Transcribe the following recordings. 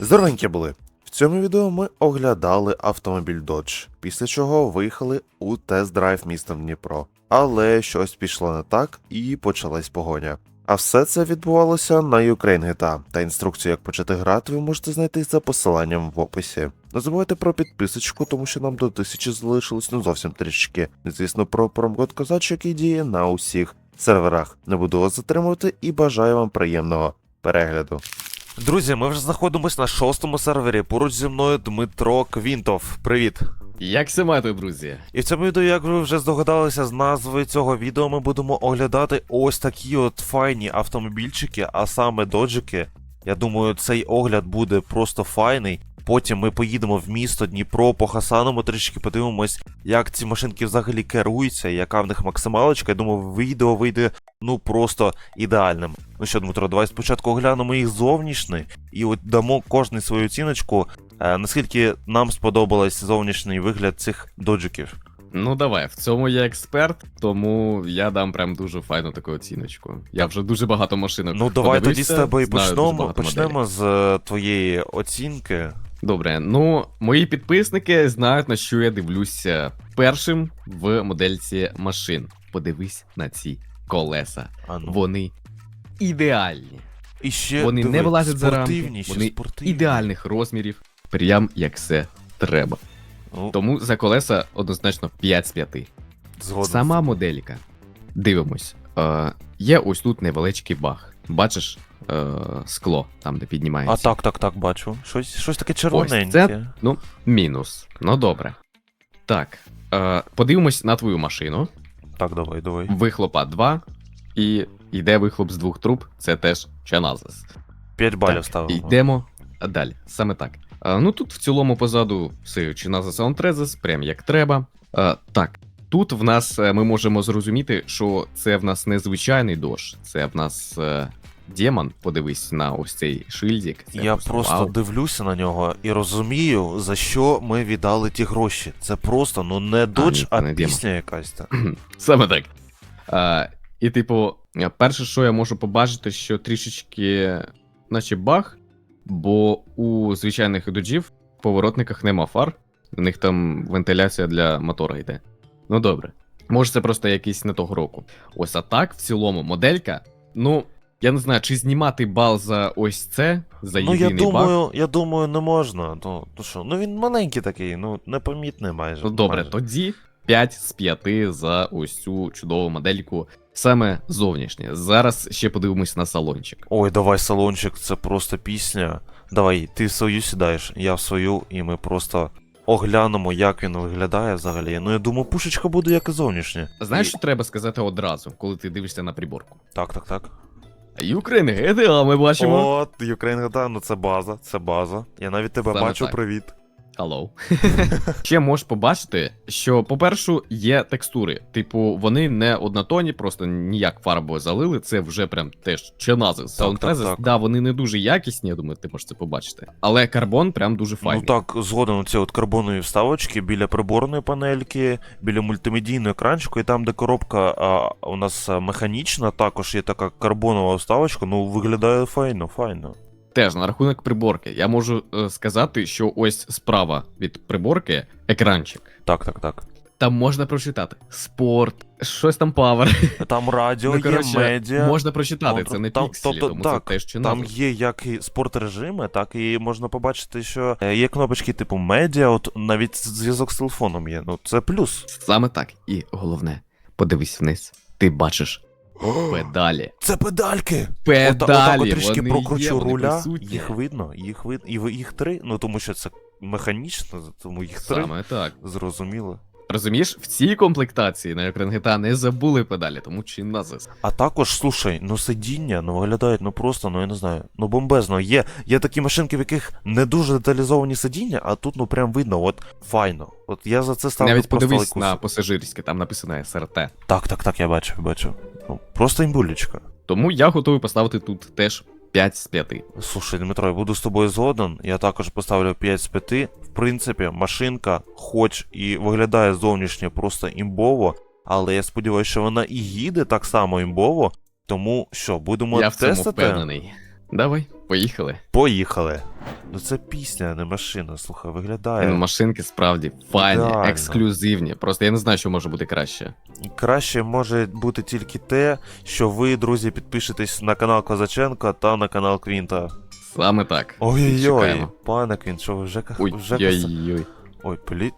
Здоровенькі були. В цьому відео ми оглядали автомобіль Dodge, після чого виїхали у тест-драйв містом Дніпро. Але щось пішло не так і почалась погоня. А все це відбувалося на Ukraine GTA, та інструкцію, як почати грати, ви можете знайти за посиланням в описі. Не забувайте про підписочку, тому що нам до тисячі залишилось ну зовсім трішки. Звісно, про промкод козач, який діє на усіх серверах. Не буду вас затримувати і бажаю вам приємного перегляду. Друзі, ми вже знаходимося на шостому сервері. Поруч зі мною Дмитро Квінтов. Привіт. Як все мати, друзі? І в цьому відео, як ви вже здогадалися з назви цього відео, ми будемо оглядати ось такі от файні автомобільчики, а саме доджики. Я думаю, цей огляд буде просто файний. Потім ми поїдемо в місто Дніпро по Хасаному, трішки подивимось, як ці машинки взагалі керуються, яка в них максималочка. Я думаю, відео вийде ну просто ідеальним. Ну що, Дмитро, давай спочатку оглянемо їх зовнішні і от дамо кожний свою оціночку, е, наскільки нам сподобалось зовнішній вигляд цих доджиків. Ну давай, в цьому я експерт, тому я дам прям дуже файну таку оціночку. Я вже дуже багато машинок. Ну давай тоді з тебе і почнемо. Почнемо моделей. з е, твоєї оцінки. Добре, ну мої підписники знають на що я дивлюся першим в модельці машин. Подивись на ці колеса. А ну. Вони ідеальні. І ще Вони диви, не вилазять за рамки, ще вони спортивні. Ідеальних розмірів, прям як все треба. Ну, Тому за колеса однозначно 5 з 5. згоден. Сама моделька. Дивимось. Е, є ось тут невеличкий баг. Бачиш е, скло, там, де А піднімається. так, так, так, бачу. Щось, щось таке Ось червоненьке. це, ну, мінус. Ну добре. Так. Е, подивимось на твою машину. Так, давай, давай. Вихлопа 2. І йде вихлоп з двох труб, це теж Chanazas. 5 балів Так, ставимо. Йдемо далі. Саме так. А, ну тут в цілому позаду все Chanazas Soundtrezes, прям як треба. А, так. Тут в нас е, ми можемо зрозуміти, що це в нас не звичайний дощ, це в нас е, демон. Подивись на ось цей шильдик. Це Я просто вау. дивлюся на нього і розумію, за що ми віддали ті гроші. Це просто, ну не додж, ні, а, не пісня якась там. Саме так. А, і, типу, перше, що я можу побачити, що трішечки, наче баг, бо у звичайних доджів в поворотниках нема фар, у них там вентиляція для мотора йде. Ну добре. Може, це просто якийсь не того року. Ось а так, в цілому, моделька. Ну, я не знаю, чи знімати бал за ось це, за Ну я єдиний баг. думаю, я думаю, не можна. Ну, то що, ну він маленький такий, ну непомітний майже. Ну добре, майже. тоді 5 з 5 за ось цю чудову модельку, саме зовнішнє. Зараз ще подивимось на салончик. Ой, давай салончик, це просто пісня. Давай, ти в свою сідаєш, я в свою, і ми просто оглянемо, як він виглядає взагалі. Ну я думаю, пушечка буде як і зовнішня. Знаєш, І- що треба сказати одразу, коли ти дивишся на приборку? Так, так, так. Ukraine GTA ми бачимо. От, Юкрейн GTA, ну це база, це база. Я навіть тебе Саме бачу, так. привіт. Hello. Ще можеш побачити, що, по-перше, є текстури. Типу, вони не однотонні, просто ніяк фарбою залили. Це вже прям теж чинази. так, Soundtrezes, да, вони не дуже якісні, я думаю, ти можеш це побачити. Але карбон прям дуже файний. Ну так, згодом ці от карбонові вставочки біля приборної панельки, біля мультимедійного екранчику, і там, де коробка а, у нас механічна, також є така карбонова вставочка, ну виглядає файно, файно. Теж на рахунок приборки. Я можу е, сказати, що ось справа від приборки екранчик. Так, так, так. Там можна прочитати спорт, щось там павер. Там радіо, Ну, є коротше, медіа. можна прочитати, Ну, це не там- пікселі, тобто, тому так, це теж чи Там назва. є як і спорт режими, так і можна побачити, що е, є кнопочки типу медіа, от навіть зв'язок з телефоном є. Ну це плюс. Саме так. І головне, подивись вниз. Ти бачиш педалі. Це педальки! Педалі! Ота- отак от трішки вони прокручу є, руля, присутні. їх видно, їх видно, і їх три, ну тому що це механічно, тому їх три. Саме так. Зрозуміло. Розумієш, в цій комплектації на GTA не забули педалі, тому чи назис. А також, слушай, ну сидіння, ну виглядають, ну просто, ну я не знаю, ну бомбезно. Є, є такі машинки, в яких не дуже деталізовані сидіння, а тут ну прям видно, от файно. От я за це ставлю Навіть просто подивись лайкус. на пасажирське, там написано СРТ. Так, так, так, я бачу, бачу. Ну, просто імбулечка. Тому я готовий поставити тут теж 5 з 5. Слушай, Дмитро, я буду з тобою згоден. Я також поставлю 5 з 5. В принципі, машинка, хоч і виглядає зовнішньо просто імбово, але я сподіваюся, що вона і їде так само імбово. Тому що, будемо Я в цьому впевнений. Давай, поїхали. Поїхали. Ну це пісня, а не машина, слухай, Ну, виглядає. машинки справді файні, Ідеально. ексклюзивні. Просто я не знаю, що може бути краще. Краще може бути тільки те, що ви, друзі, підпишетесь на канал Козаченка та на канал Квінта. Саме так. Ой-ой-ой, пане Квінт, що ви вже Ой, вже ой, каса- ой. Ой, полі...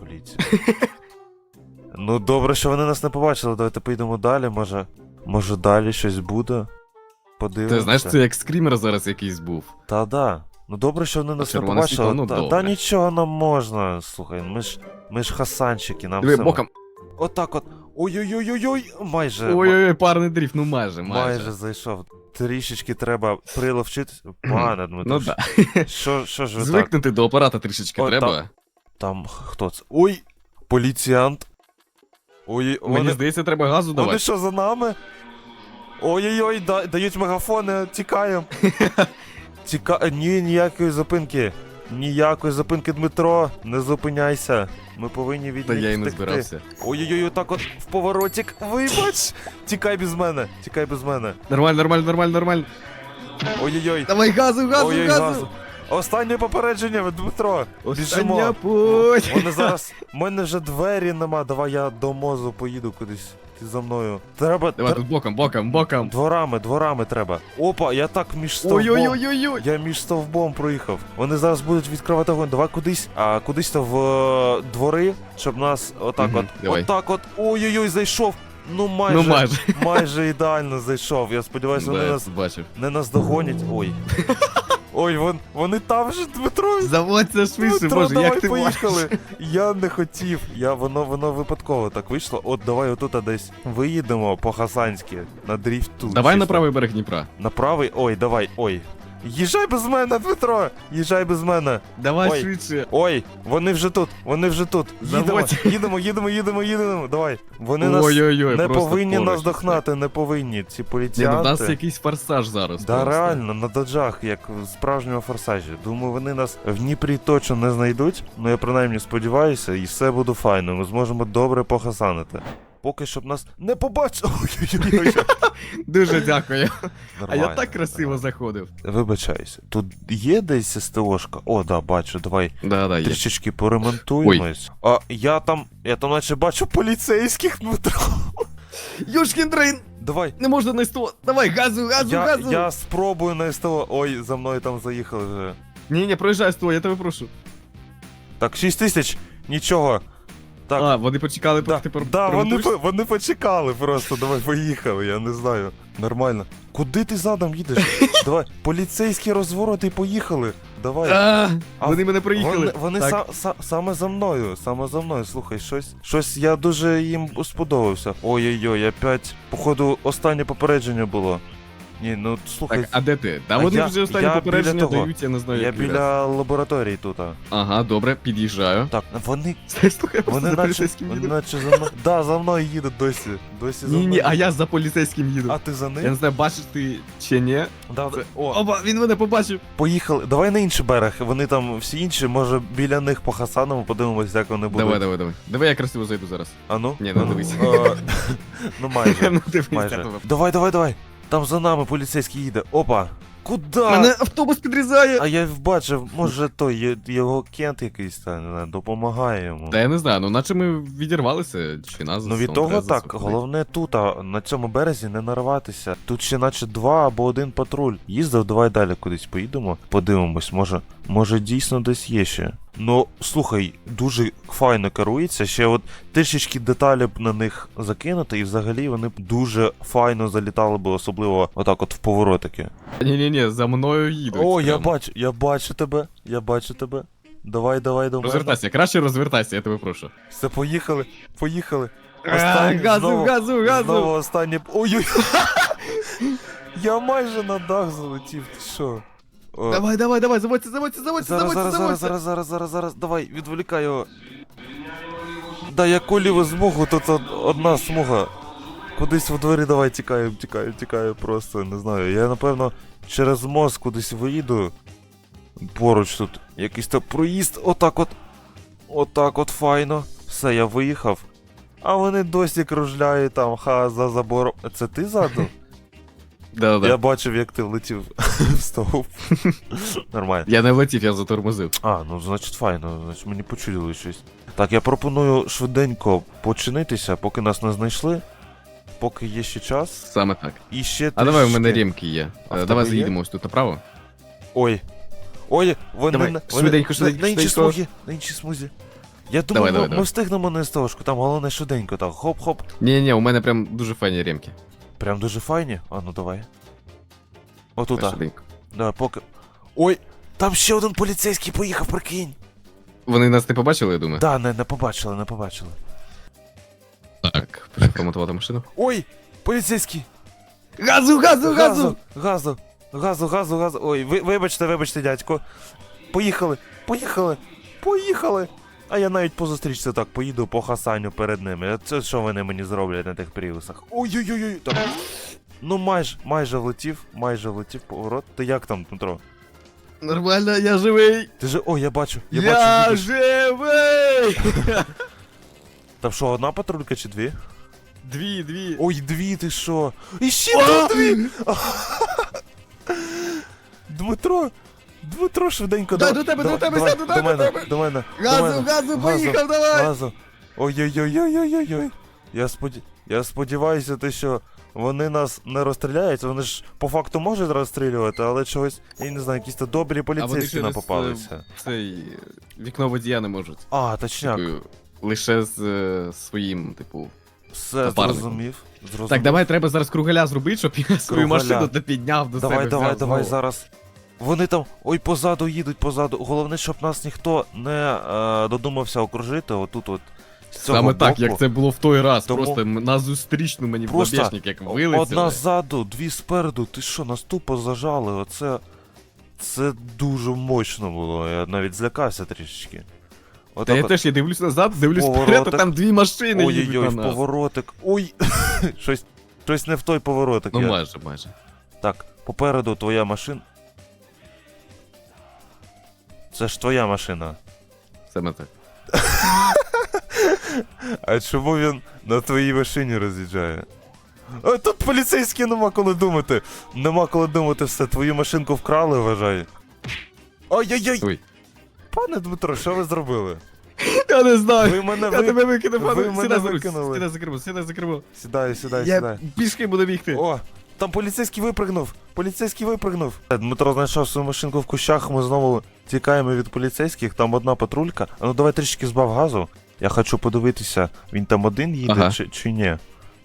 поліція. ну добре, що вони нас не побачили, давайте поїдемо далі, може. Може далі щось буде. Подивимося. Ти знаєш, це як скрімер зараз якийсь був. Та да. Ну добре, що вони нас не червоне побачили. світло, ну, та, добре. та нічого нам можна. Слухай, ми ж ми ж хасанчики, нам Диви, все боком. Отак от. Ой-ой-ой-ой-ой, майже. Ой-ой-ой, парний дріфт, ну майже, майже. майже. зайшов. Трішечки треба приловчитись. Пане Дмитро, Ну да. що, що ж ви так? Звикнути до апарата трішечки О, треба. Там хто це? Ой! Поліціянт. Ой, Мені вони, здається, треба газу вони давати. що за нами? Ой-ой-ой, да, дають мегафони, тікаємо. Тіка... Ні, ніякої зупинки. Ніякої зупинки, Дмитро, не зупиняйся. Ми повинні від Та них я і не втекти. збирався. Ой-ой-ой, отак от в поворотик. Вибач! Тікай без мене, тікай без мене. Нормально, нормально, нормально, нормально. Ой-ой-ой. Давай газу, газу, Ой-ой, газу. газу. Останнє попередження, Дмитро. Біжимо. Путь. Вони зараз. У мене вже двері нема. Давай я до мозу поїду кудись. Ти за мною. Треба. Давай тр- тут боком, боком, боком. Дворами, дворами треба. Опа, я так між стовбом. Ой-ой-ой-ой-ой. Я між стовбом проїхав. Вони зараз будуть відкривати вогонь. Давай кудись, а кудись то в е, двори, щоб нас отак Мгм, от. давай. Отак от. Ой-ой-ой, зайшов. Ну майже, Ну майже. майже ідеально зайшов. Я сподіваюся, вони Да, нас бачив. не нас догонять. Ой. Ой, вон, вони там вже, Дмитро. Заводься швидше, Дмитро, боже, давай як ти поїхали. Я не хотів. Я воно воно випадково так вийшло. От давай отут десь виїдемо по-хасанськи на дріфту. Давай на правий берег Дніпра. На правий. Ой, давай, ой. Їжджай без мене, Дмитро! Їжджай без мене. Давай Ой. швидше. Ой, вони вже тут, вони вже тут. Їдемо, Заводь. їдемо, їдемо, їдемо, їдемо. Давай. Вони нас Ой-ой-ой, не просто повинні поруч. нас дохнати, не повинні. Ці Ні, ну в нас якийсь форсаж зараз. Да, просто. реально, на доджах, як в справжньому форсажі. Думаю, вони нас в Дніпрі точно не знайдуть. Ну я принаймні сподіваюся, і все буде файно. Ми зможемо добре похасанити. Поки щоб нас не побачили. Дуже дякую. А я так красиво заходив. Вибачаюся. Тут є десь СТОшка? О, да, бачу, давай Да, да, трішечки поремонтуємось. А я там, я там наче бачу поліцейських, Дмитро. Юшкін дрейн! Давай. Не можна на СТО. Давай, газу, газу, Я, газу. я спробую на СТО. Ой, за мною там заїхали вже. Ні, ні, проїжджай СТО, я тебе прошу. Так, 6 тисяч, нічого. Так, А, вони почекали, поки Да, ти пор- да вони, по- вони почекали просто. Давай поїхали, я не знаю. Нормально. Куди ти задом їдеш? Давай, поліцейські розвороти поїхали. Давай. А, А, вони мене проїхали. Вони, вони Так. са, са, саме за мною, саме за мною. Слухай, щось. Щось я дуже їм сподобався. Ой-ой-ой, опять. Походу, останнє попередження було. Ні, ну слухай, Так, а де ти? Та вони я- вже останні я попередження того. дають, я не знаю, я як біля лабораторії тут. а. Ага, добре, під'їжджаю. Так, вони, Слухай, я просто вони за наче, поліцейським вони їду. наче за мною. Да, за мною їдуть досі. Досі за Ні, ні, мною. а я за поліцейським їду. А ти за Я не ним? знаю, бачиш ти чи ні. Да, да. Це- О, Опа, він мене побачив. поїхали. Давай на інший берег. Вони там всі інші, може біля них по Хасанову подивимось, як вони будуть. Давай, давай, давай. Давай я красиво зайду зараз. А ну? Ні, не дивись. Е, Ну майже. Ну дивись, майже. Давай, давай, давай. Там за нами поліцейський їде. Опа. Куда? Мене автобус підрізає. А я бачив, може той його кент якийсь там допомагає йому. Та я не знаю, ну наче ми відірвалися, чи нас Ну від того так, головне тут, а на цьому березі не нарватися. Тут ще наче два або один патруль. Їздив, давай далі кудись поїдемо, подивимось, може, може дійсно десь є ще. Ну, слухай, дуже файно керується. Ще от трішечки деталі б на них закинути, і взагалі вони б дуже файно залітали б, особливо отак от в поворотики. Ні-ні-ні, за мною їдуть. О, я бачу, я бачу тебе, я бачу тебе. Давай, давай мене. Розвертайся, краще розвертайся, я тебе прошу. Все, поїхали, поїхали. А, газу, знову- газу, газу. Знову останнє. Ой-ой. Я майже на дах залетів, ти що? О, Давай, давай, давай, заводься, заводься, заводься, зараз, заводься, зараз, зараз, заводься. зараз, зараз, зараз, зараз, давай, відволікай його. Да, я коліву змогу, тут од- одна смуга. Кудись в двері давай тікаю, тікаю, тікаю просто, не знаю. Я напевно через мост кудись виїду. Поруч тут якийсь там проїзд, отак от. Отак от файно. Все, я виїхав. А вони досі кружляють там, ха, за забором. Це ти ззаду? Да-да. Я бачив, як ти влетів в стовп. Нормально. Я не влетів, я затормозив. А, ну значить файно, значить мені почудили щось. Так, я пропоную швиденько починитися, поки нас не знайшли, поки є ще час. Саме так. І ще А давай у мене рімки є. А в Е, тебе Давай є? заїдемо ось тут направо. Ой. Ой, вони, Давай, на, вони швиденько, на- швиденько, на іншій швиденько. смузі, на іншій смузі. Я думаю, Давай, ми, давай, ми давай. встигнемо на СТОшку, там головне швиденько, так, хоп-хоп. Ні, ні, у мене прям дуже файні рімки. Прям дуже файні. А ну давай. Отут, Давай Да, поки. Ой, там ще один поліцейський поїхав, прикинь. Вони нас не побачили, я думаю. Да, не, не побачили, не побачили. Так, переформатувати машину. Ой, поліцейський! Газу, газу, Газу, газу, газу, газу, газу. Ой, ви, вибачте, вибачте, дядько. Поїхали, поїхали, поїхали. А я навіть по зустрічці так поїду по хасаню перед ними. Це що вони мені зроблять на тих пріусах? Ой-ой-ой, там. Ну майже, майже влетів, майже влетів поворот. Ти як там, Дмитро? Нормально, я живий! Ти же. Ой, я бачу, я, Я, бачу. їдеш. живий! Там що, одна патрулька чи дві? Дві, дві. Ой, дві, ти що? І ще тут дві! Дмитро! Дмитро, швиденько, Дай до тебе, до тебе, давай, сяду, до дай до мене, тебе. до мене, до Газу, мене. газу, поїхав, давай! Газу. Ой-ой-ой-ой-ой-ой. Я, споді... я сподіваюся, те, що вони нас не розстріляють, вони ж по факту можуть розстрілювати, але чогось, я не знаю, якісь то добрі А вони поліцейські нам попалися. е, цей вікно водія не можуть. А, точняк, Типу, Лише з е, своїм, типу. все зрозумів. зрозумів. Так, давай треба зараз кругаля зробити, щоб я свою Кругаля. машину допідняв до Давай, себе. давай, взяв давай знову. зараз. Вони там, ой, позаду їдуть, позаду. Головне, щоб нас ніхто не е, додумався окружити отут от. З цього Саме так, боку. як це було в той раз. Тому- Просто м- на зустрічну мені в Просто лобешник як вилетіли. Одна ззаду, дві спереду. Ти що, нас тупо зажали? Оце. Це дуже мощно було. Я навіть злякався трішечки. Та Отак я от. теж я дивлюсь назад, дивлюсь вперед, а там дві машини Ой-ой-ой, їдуть в нас. поворотик. Ой! щось, щось не в той поворотик. Ну я. майже, майже. Так, попереду твоя машина. Це ж твоя машина. Саме так. А чому він на твоїй машині роз'їжджає? А тут поліцейські нема коли думати. Нема коли думати все, твою машинку вкрали, вважай. Ой-ой-ой! Ой. Пане Дмитро, що ви зробили? Я не знаю. Ви мене Я ви... тебе викинув, ви пане. мене Сідай за руль, викинули. сідай за кермо, сідай за кермо. Сідай, сідай, Я сідай. пішки буду бігти. О, там поліцейський випригнув. Поліцейський випригнув. Е, Дмитро знайшов свою машинку в кущах, ми знову тікаємо від поліцейських, там одна патрулька. А ну давай трішки збав газу. Я хочу подивитися, він там один їде Ага. чи, чи ні.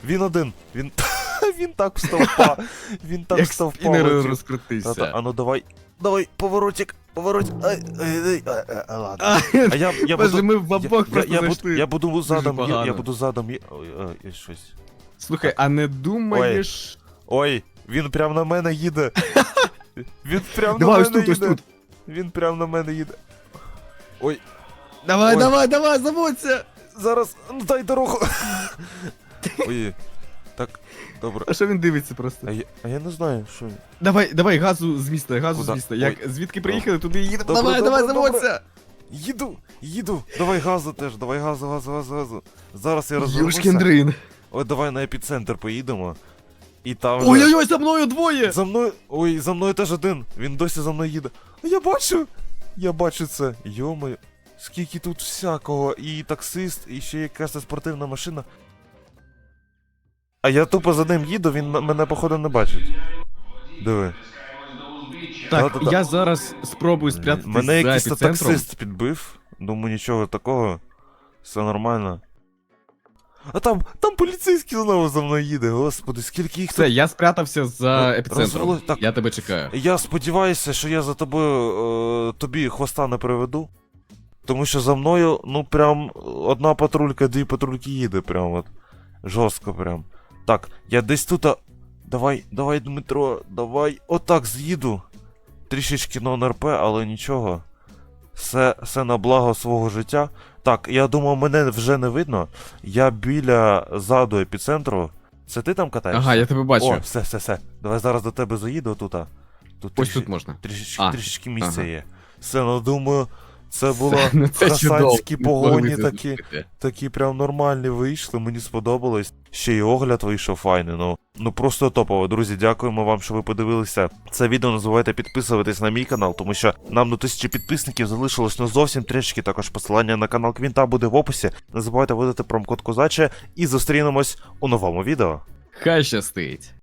Він один. Він, він так стовпа. Він так Як стовпа. розкрутився. Та-та, А ну давай. Давай, поворотик, поворотик. Ай, ай, ай, ай, ладно. А, я, я буду. ми в бабок я, просто я, буду, я буду задом, є- я буду задом. є- Ой, ой, ой, щось. Слухай, а не думаєш... Ой, він прям на мене їде. Він прям на ось мене тут, ось їде. тут. Він прям на мене їде. Ой, Давай, Ой. давай, давай, заводься! зараз ну, дай дорогу. Ой. Так, добре. А що він дивиться просто? А я, а я не знаю, що. він. Давай, давай, газу з міста, газу Куда? з міста. Як Ой. звідки приїхали, туди і їдемо. Добре, Давай, добре, давай, добре. заводься! Їду, їду. Давай газу теж, давай газу, газу, газу, газу. Зараз я розвернуся. Юшкін дрин. Ой, давай на епіцентр поїдемо. І там. вже- Ой-ой-ой, за мною двоє! За мною. Ой, за мною теж один. Він досі за мною їде. А Я бачу! Я бачу це. Йомаю. Скільки тут всякого. І таксист, і ще якась спортивна машина. А я тупо за ним їду, він мене походу не бачить. Диви. Так, Да-да-да. я зараз спробую спрятатись Мене якийсь таксист підбив. Думаю, нічого такого. Все нормально. А там, там поліцейський знову за мною їде, господи, скільки їх Все, я спрятався за епіцентром. розвели- так. Я тебе чекаю. Я сподіваюся, що я за тобою е, тобі хвоста не приведу. Тому що за мною, ну прям одна патрулька, дві патрульки їде, прям от. Жорстко прям. Так, я десь тут. а, Давай, давай, Дмитро, давай. Отак з'їду. Трішечки нон-РП, але нічого. Все, все на благо свого життя. Так, я думав, мене вже не видно. Я біля заду епіцентру. Це ти там катаєшся? Ага, я тебе бачу. О, все, все, все. Давай зараз до тебе заїду отут. Тут Ось тріш... тут можна. трішечки, А, трішечки місця ага. є. Все, ну думаю, Це було ну, це чудово. Не змогли погоні такі. Такі прям нормальні вийшли, мені сподобалось. Ще й огляд вийшов файний. Ну ну просто топово. Друзі, дякуємо вам, що ви подивилися це відео. Не забувайте підписуватись на мій канал, тому що нам до тисячі підписників залишилось ну зовсім трішки. Також посилання на канал Квінта буде в описі. Не забувайте вводити промокод Козаче і зустрінемось у новому відео. Хай щастить.